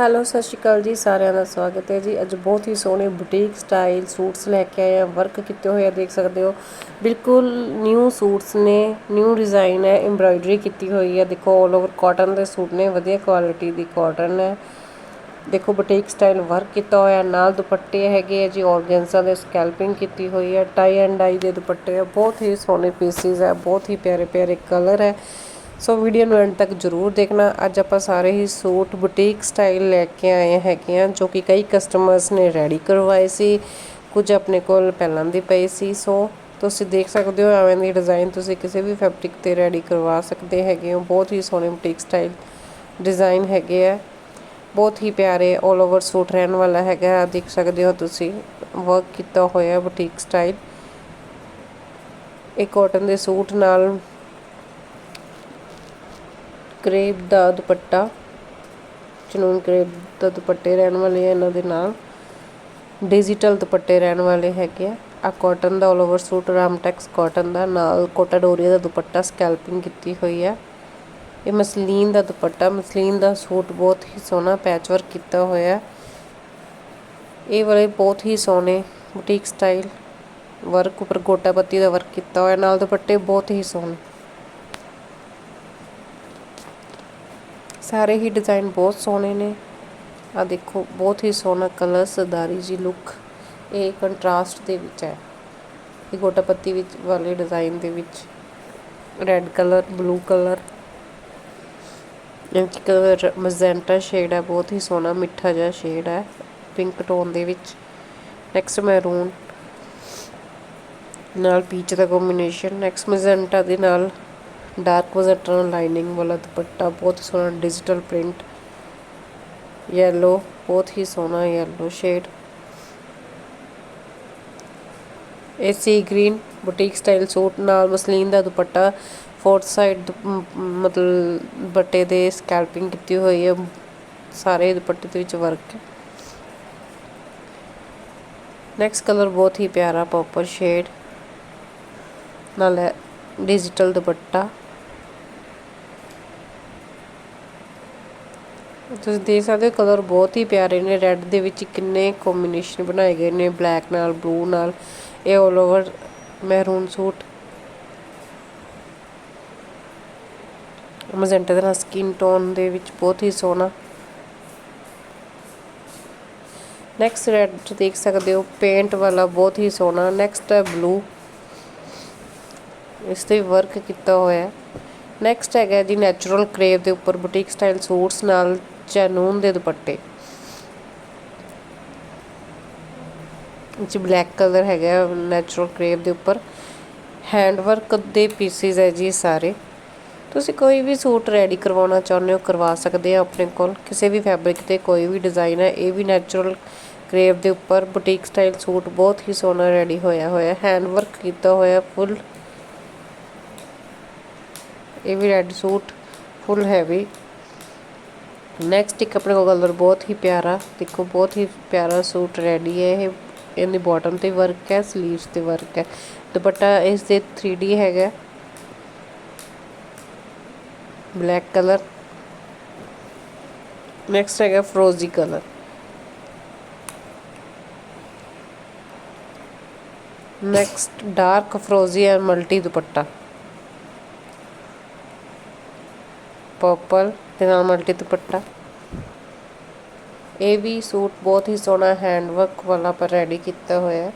Hello, ਸਤਿ ਸ਼੍ਰੀ ਅਕਾਲ ਜੀ, ਸਾਰਿਆਂ ਦਾ ਸਵਾਗਤ ਹੈ ਜੀ। ਅੱਜ ਬਹੁਤ ਹੀ ਸੋਹਣੇ ਬੁਟੀਕ ਸਟਾਈਲ ਸੂਟਸ ਲੈ ਕੇ ਆਏ ਆ ਵਰਕ ਕੀਤੇ ਹੋਏ ਆ, ਦੇਖ ਸਕਦੇ ਹੋ। ਬਿਲਕੁਲ ਨਿਊ ਸੂਟਸ ਨੇ ਨਿਊ ਡਿਜ਼ਾਈਨ ਹੈ ਐਮਬ੍ਰਾਇਡਰੀ ਕੀਤੀ ਹੋਈ ਹੈ। ਦੇਖੋ 올 ਓਵਰ ਕਾਟਨ ਦੇ ਸੂਟ ਨੇ, ਵਧੀਆ ਕੁਆਲਿਟੀ ਦੀ ਕਾਟਨ ਹੈ। ਦੇਖੋ, ਬੁਟੀਕ ਸਟਾਈਲ ਵਰਕ ਕੀਤਾ ਹੋਇਆ ਨਾਲ ਦੁਪੱਟੇ ਹੈਗੇ ਆ ਜੀ ਔਰਗੈਂਜ਼ਾ ਦੇ ਸਕੈਲਪਿੰਗ ਕੀਤੀ ਹੋਈ ਹੈ। ਟਾਈ ਐਂਡ ਡਾਈ ਦੇ ਦੁਪੱਟੇ ਆ। ਬਹੁਤ ਹੀ ਸੋਹਣੇ ਪੀਸਿਸ ਹੈ, ਬਹੁਤ ਹੀ ਪਿਆਰੇ ਪਿਆਰੇ ਕਲਰ ਹੈ। ਸੋ ਵੀਡੀਓ ਨੂੰ ਐਂਡ ਤੱਕ ਜਰੂਰ ਦੇਖਣਾ। ਅੱਜ ਆਪਾਂ ਸਾਰੇ ਹੀ ਸੂਟ ਬੁਟੀਕ ਸਟਾਈਲ ਲੈ ਕੇ ਆਏ ਹੈਗੇ ਆ ਜੋ ਕਿ ਕਈ ਕਸਟਮਰਸ ਨੇ ਰੈਡੀ ਕਰਵਾਏ ਸੀ। ਕੁਝ ਆਪਣੇ ਕੋਲ ਪਹਿਲਾਂ ਦੇ ਪਏ ਸੀ। ਸੋ ਤੁਸੀਂ ਦੇਖ ਸਕਦੇ ਹੋ, ਐਵੇਂ ਦੀ ਡਿਜ਼ਾਈਨ ਤੁਸੀਂ ਕਿਸੇ ਵੀ ਫੈਬਰਿਕ ਤੇ ਰੈਡੀ ਕਰਵਾ ਸਕਦੇ ਹੈਗੇ ਹੋ। ਬਹੁਤ ਹੀ ਸੋਹਣੇ ਬੁਟੀਕ ਸਟਾਈਲ ਡਿਜ਼ਾਈਨ ਹੈਗੇ ਆ। ਬਹੁਤ ਹੀ ਪਿਆਰੇ 올 ਓਵਰ ਸੂਟ ਰਹਿਣ ਵਾਲਾ ਹੈਗਾ ਦੇਖ ਸਕਦੇ ਹੋ ਤੁਸੀਂ ਵਰਕ ਕੀਤਾ ਹੋਇਆ ਬੁਟੀਕ ਸਟਾਈਲ ਇਹ ਕਾਟਨ ਦੇ ਸੂਟ ਨਾਲ ਕਰੇਪ ਦਾ ਦੁਪੱਟਾ, ਚਨੂਨ ਕਰੇਪ ਦਾ ਦੁਪੱਟੇ ਰਹਿਣ ਵਾਲੇ ਆ ਇਹਨਾਂ ਦੇ ਨਾਲ ਡਿਜੀਟਲ ਦੁਪੱਟੇ ਰਹਿਣ ਵਾਲੇ ਹੈਗੇ ਆ। ਆ ਕਾਟਨ ਦਾ 올 ਓਵਰ ਸੂਟ ਰਾਮਟੈਕਸ ਕਾਟਨ ਦਾ ਨਾਲ ਕੋਟਾ ਡੋਰੀਆ ਦਾ ਦੁਪੱਟਾ ਸਕੈਲਪਿੰਗ ਕੀਤੀ ਹੋਈ ਆ। ਇਹ ਮਸਲੀਨ ਦਾ ਦੁਪੱਟਾ, ਮਸਲੀਨ ਦਾ ਸੂਟ ਬਹੁਤ ਹੀ ਸੋਹਣਾ ਪੈਚ ਵਰਕ ਕੀਤਾ ਹੋਇਆ। ਇਹ ਵਾਲੇ ਬਹੁਤ ਹੀ ਸੋਹਣੇ ਬੁਟੀਕ ਸਟਾਈਲ ਵਰਕ ਉੱਪਰ ਗੋਟਾ ਪੱਤੀ ਦਾ ਵਰਕ ਕੀਤਾ ਹੋਇਆ, ਨਾਲ ਦੁਪੱਟੇ ਬਹੁਤ ਹੀ ਸੋਹਣੇ। ਸਾਰੇ ਹੀ ਡਿਜ਼ਾਈਨ ਬਹੁਤ ਸੋਹਣੇ ਨੇ। ਆ ਦੇਖੋ, ਬਹੁਤ ਹੀ ਸੋਹਣਾ ਕਲਰ, ਸਰਦਾਰੀ ਜੀ ਲੁੱਕ ਇਹ ਕੰਟਰਾਸਟ ਦੇ ਵਿੱਚ ਹੈ। ਇਹ ਗੋਟਾ ਪੱਤੀ ਵਿੱਚ ਵਾਲੇ ਡਿਜ਼ਾਈਨ ਦੇ ਵਿੱਚ। ਰੈੱਡ ਕਲਰ ਬਲੂ ਕਲਰ ਇਹ ਕਲਰ ਮਜ਼ੈਂਟਾ ਸ਼ੇਡ ਹੈ, ਬਹੁਤ ਹੀ ਸੋਹਣਾ, ਮਿੱਠਾ ਜਿਹਾ ਸ਼ੇਡ ਹੈ। ਪਿੰਕ ਟੋਨ ਦੇ ਵਿੱਚ। ਨੈਕਸਟ ਮੈਰੂਨ ਨਾਲ ਪੀਚ ਦਾ ਕੰਬੀਨੇਸ਼ਨ ਨੈਕਸਟ ਮਜ਼ੈਂਟਾ ਦੇ ਨਾਲ ਡਾਰਕ ਮਜ਼ੈਂਟਾ ਲਾਈਨਿੰਗ ਵਾਲਾ ਦੁਪੱਟਾ ਬਹੁਤ ਸੋਹਣਾ ਡਿਜੀਟਲ ਪ੍ਰਿੰਟ ਯੈਲੋ ਬਹੁਤ ਹੀ ਸੋਹਣਾ ਯੈਲੋ ਸ਼ੇਡ ਇਹ sea green boutique style suit ਨਾਲ ਮਸਲੀਨ ਦਾ ਦੁਪੱਟਾ ਫੋਰਥ ਸਾਈਡ ਮਤਲਬ ਬੱਟੇ ਦੇ ਸਕੈਲਪਿੰਗ ਕੀਤੀ ਹੋਈ ਹੈ ਸਾਰੇ ਦੁਪੱਟੇ ਦੇ ਵਿੱਚ ਵਰਕ ਹੈ ਨੈਕਸਟ ਕਲਰ ਬਹੁਤ ਹੀ ਪਿਆਰਾ ਪਰਪਲ ਸ਼ੇਡ ਨਾਲ ਡਿਜੀਟਲ ਦੁਪੱਟਾ ਤੁਸੀਂ ਦੇਖ ਸਕਦੇ ਹੋ ਕਲਰ ਬਹੁਤ ਹੀ ਪਿਆਰੇ ਨੇ। ਰੈੱਡ ਦੇ ਵਿੱਚ ਕਿੰਨੇ ਕੰਬੀਨੇਸ਼ਨ ਬਣਾਏ ਗਏ ਨੇ। ਬਲੈਕ ਨਾਲ ਬਲੂ ਨਾਲ। ਇਹ 올 ਓਵਰ ਮਹਿਰੂਨ ਸੂਟ। ਮਜ਼ੈਂਟਾ ਦੇ ਨਾਲ ਸਕਿਨ ਟੋਨ ਦੇ ਵਿੱਚ ਬਹੁਤ ਹੀ ਸੋਹਣਾ। ਨੈਕਸਟ ਰੈੱਡ ਦੇਖ ਸਕਦੇ ਹੋ ਪੇਂਟ ਵਾਲਾ ਬਹੁਤ ਹੀ ਸੋਹਣਾ। ਨੈਕਸਟ ਹੈ ਬਲੂ ਇਸ ਤੇ ਵਰਕ ਕੀਤਾ ਹੋਇਆ ਨੈਕਸਟ ਹੈਗਾ ਜੀ ਨੈਚੁਰਲ ਕਰੇਵ ਦੇ ਉੱਪਰ ਬੁਟੀਕ ਸਟਾਈਲ ਸੂਟਸ ਨਾਲ ਚੈਨੂਨ ਦੇ ਦੁਪੱਟੇ। ਇਹ ਬਲੈਕ ਕਲਰ ਹੈਗਾ ਨੈਚੁਰਲ ਕਰੇਵ ਦੇ ਉੱਪਰ। ਹੈਂਡ ਵਰਕ ਦੇ ਪੀਸਿਸ ਹੈ ਜੀ ਸਾਰੇ। ਤੁਸੀਂ ਕੋਈ ਵੀ ਸੂਟ ਰੈਡੀ ਕਰਵਾਉਣਾ ਚਾਹੁੰਦੇ ਹੋ, ਕਰਵਾ ਸਕਦੇ ਆ ਆਪਣੇ ਕੋਲ। ਕਿਸੇ ਵੀ ਫੈਬਰਿਕ ਤੇ ਕੋਈ ਵੀ ਡਿਜ਼ਾਈਨ ਹੈ, ਇਹ ਵੀ ਨੈਚੁਰਲ ਕ੍ਰੇਪ ਦੇ ਉੱਪਰ। ਬੁਟੀਕ ਸਟਾਈਲ ਸੂਟ ਬਹੁਤ ਹੀ ਸੋਹਣਾ ਰੈਡੀ ਹੋਇਆ ਹੋਇਆ ਹੈਂਡ ਵਰਕ ਕੀਤਾ ਹੋਇਆ ਫੁੱਲ ਇਹ ਵੀ red suit full heavy next ਇੱਕ ਆਪਣੇ ਕੋਲ ਕਲਰ ਬਹੁਤ ਹੀ ਪਿਆਰਾ ਦੇਖੋ ਬਹੁਤ ਹੀ ਪਿਆਰਾ ਸੂਟ ਰੈਡੀ ਹੈ ਇਹ ਇਹਦੀ ਬਾਟਮ ਤੇ ਵਰਕ ਹੈ 슬ੀਵਸ ਤੇ ਵਰਕ ਹੈ ਦੁਪੱਟਾ ਇਸ ਦੇ 3D ਹੈਗਾ ਬਲੈਕ ਕਲਰ ਨੈਕਸਟ ਹੈਗਾ ਫਰੋਜ਼ੀ ਕਲਰ ਨੈਕਸਟ ਡਾਰਕ ਫਰੋਜ਼ੀ ਐਂਡ ਮਲਟੀ ਦੁਪੱਟਾ ਪਰਪਲ ਤੇ ਨਾਲ ਮਲਟੀ ਦੁਪੱਟਾ। ਇਹ ਵੀ ਸੂਟ ਬਹੁਤ ਹੀ ਸੋਹਣਾ ਹੈਂਡ ਵਰਕ ਵਾਲਾ ਪਰ ਰੈਡੀ ਕੀਤਾ ਹੋਇਆ ਹੈ।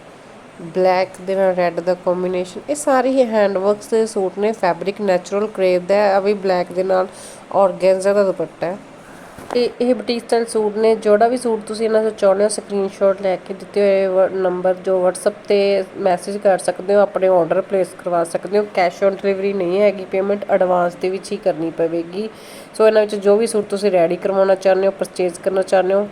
ਬਲੈਕ ਦੇ ਨਾਲ ਰੈੱਡ ਦਾ ਕੰਬੀਨੇਸ਼ਨ ਇਹ ਸਾਰੇ ਹੀ ਹੈਂਡ ਵਰਕਸ ਦੇ ਸੂਟ ਨੇ ਫੈਬਰਿਕ ਨੈਚੁਰਲ ਕਰੇਵ ਦਾ ਹੈ, ਆ ਵੀ ਬਲੈਕ ਦੇ ਨਾਲ ਔਰਗੈਂਜ਼ਾ ਦਾ ਦੁਪੱਟਾ ਹੈ। ਇਹ ਇਹ ਬੁਟੀਕ ਸਟਾਈਲ ਸੂਟ ਨੇ, ਜਿਹੜਾ ਵੀ ਸੂਟ ਤੁਸੀਂ ਇਹਨਾਂ ਤੋਂ ਚਾਹੁੰਦੇ ਹੋ ਸਕਰੀਨਸ਼ਾਟ ਲੈ ਕੇ ਦਿੱਤੇ ਹੋਏ ਨੰਬਰ ਜੋ WhatsApp ਤੇ ਮੈਸੇਜ ਕਰ ਸਕਦੇ ਹੋ, ਆਪਣੇ ਆਰਡਰ ਪਲੇਸ ਕਰਵਾ ਸਕਦੇ ਹੋ ਕੈਸ਼ ਔਨ ਡਿਲੀਵਰੀ ਨਹੀਂ ਹੈਗੀ ਪੇਮੈਂਟ ਐਡਵਾਂਸ ਦੇ ਵਿੱਚ ਹੀ ਕਰਨੀ ਪਵੇਗੀ। ਸੋ ਇਹਨਾਂ ਵਿੱਚ ਜੋ ਵੀ ਸੂਟ ਤੁਸੀਂ ਰੈਡੀ ਕਰਵਾਉਣਾ ਚਾਹੁੰਦੇ ਹੋ ਪਰਚੇਜ਼ ਕਰਨਾ ਚਾਹੁੰਦੇ ਹੋ